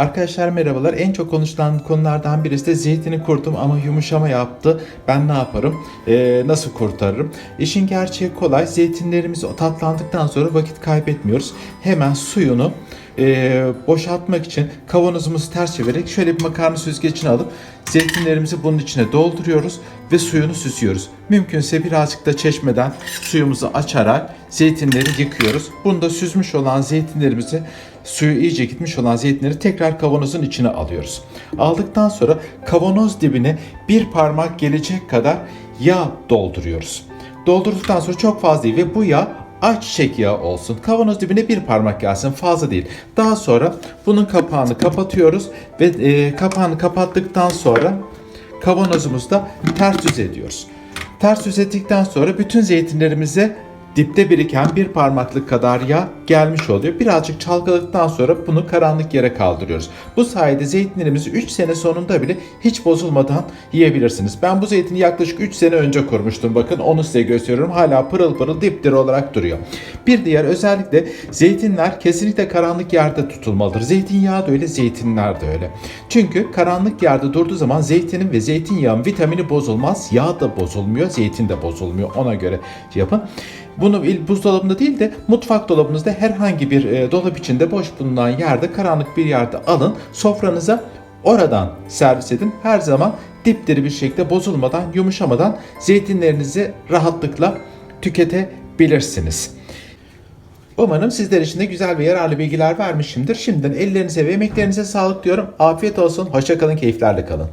Arkadaşlar merhabalar. En çok konuşulan konulardan birisi de zeytini kuruttum ama yumuşama yaptı. Ben ne yaparım? Ee, nasıl kurtarırım? İşin gerçeği kolay. Zeytinlerimiz tatlandıktan sonra vakit kaybetmiyoruz. Hemen suyunu e, boşaltmak için kavanozumuzu ters çevirerek şöyle bir makarna süzgecine alıp zeytinlerimizi bunun içine dolduruyoruz ve suyunu süzüyoruz. Mümkünse birazcık da çeşmeden suyumuzu açarak zeytinleri yıkıyoruz. Bunda süzmüş olan zeytinlerimizi suyu iyice gitmiş olan zeytinleri tekrar kavanozun içine alıyoruz. Aldıktan sonra kavanoz dibine bir parmak gelecek kadar yağ dolduruyoruz. Doldurduktan sonra çok fazla değil ve bu yağ ayçiçek yağı olsun. Kavanoz dibine bir parmak gelsin fazla değil. Daha sonra bunun kapağını kapatıyoruz ve e, kapağını kapattıktan sonra kavanozumuzda ters düz ediyoruz. Ters düz ettikten sonra bütün zeytinlerimize dipte biriken bir parmaklık kadar yağ gelmiş oluyor. Birazcık çalkaladıktan sonra bunu karanlık yere kaldırıyoruz. Bu sayede zeytinlerimizi 3 sene sonunda bile hiç bozulmadan yiyebilirsiniz. Ben bu zeytini yaklaşık 3 sene önce kurmuştum. Bakın onu size gösteriyorum. Hala pırıl pırıl dipdiri olarak duruyor. Bir diğer özellikle zeytinler kesinlikle karanlık yerde tutulmalıdır. Zeytinyağı da öyle, zeytinler de öyle. Çünkü karanlık yerde durduğu zaman zeytinin ve zeytinyağın vitamini bozulmaz. Yağ da bozulmuyor, zeytin de bozulmuyor. Ona göre yapın. Bunu buzdolabında değil de mutfak dolabınızda herhangi bir e, dolap içinde boş bulunan yerde karanlık bir yerde alın. Sofranıza oradan servis edin. Her zaman dipdiri bir şekilde bozulmadan, yumuşamadan zeytinlerinizi rahatlıkla tüketebilirsiniz. Umarım sizler için de güzel ve yararlı bilgiler vermişimdir. Şimdiden ellerinize ve emeklerinize sağlık diyorum. Afiyet olsun, hoşça kalın, keyiflerle kalın.